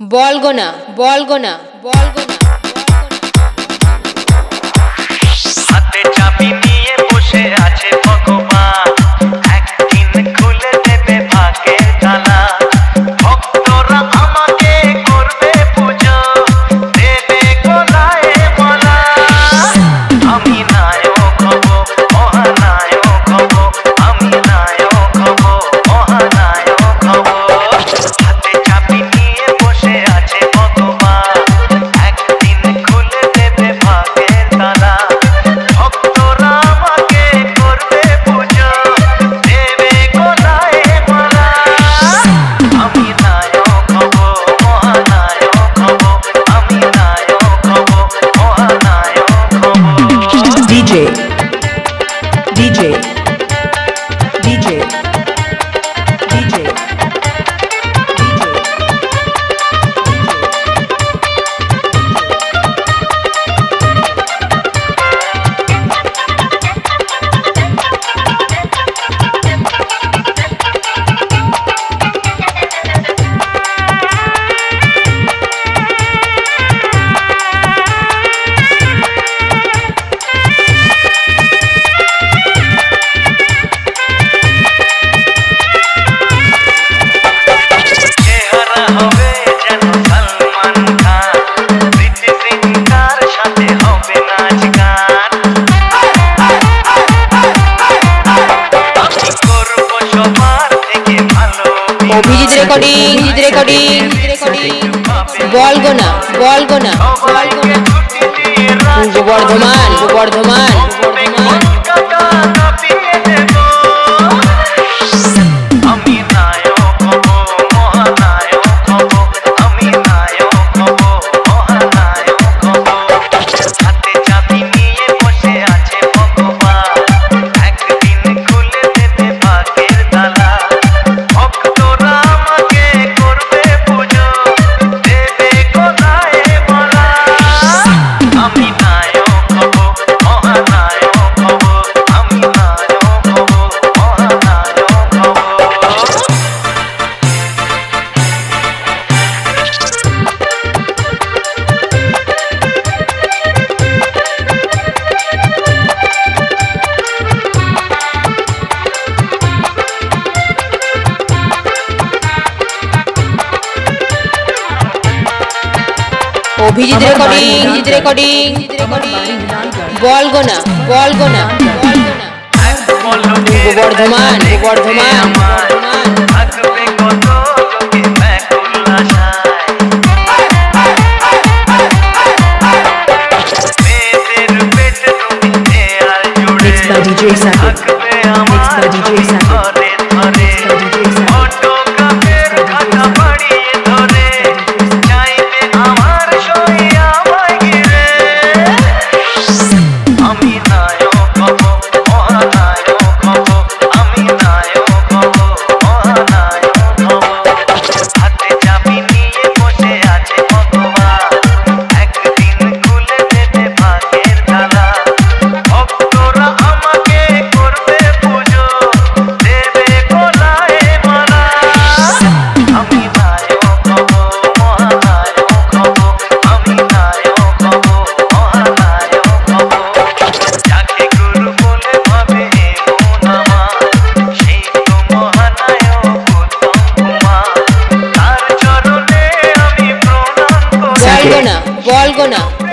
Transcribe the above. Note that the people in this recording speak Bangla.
বলগোনা বলগোনা বলগোনা হাতে চাপি নিয়ে বসে আছে DJ. ভিজিত recording visit recording Balgona Balgona Purba Bardhaman Bardhaman Abhijit recording Abhijit recording Balgona Balgona Bardhaman Bardhaman Gonna.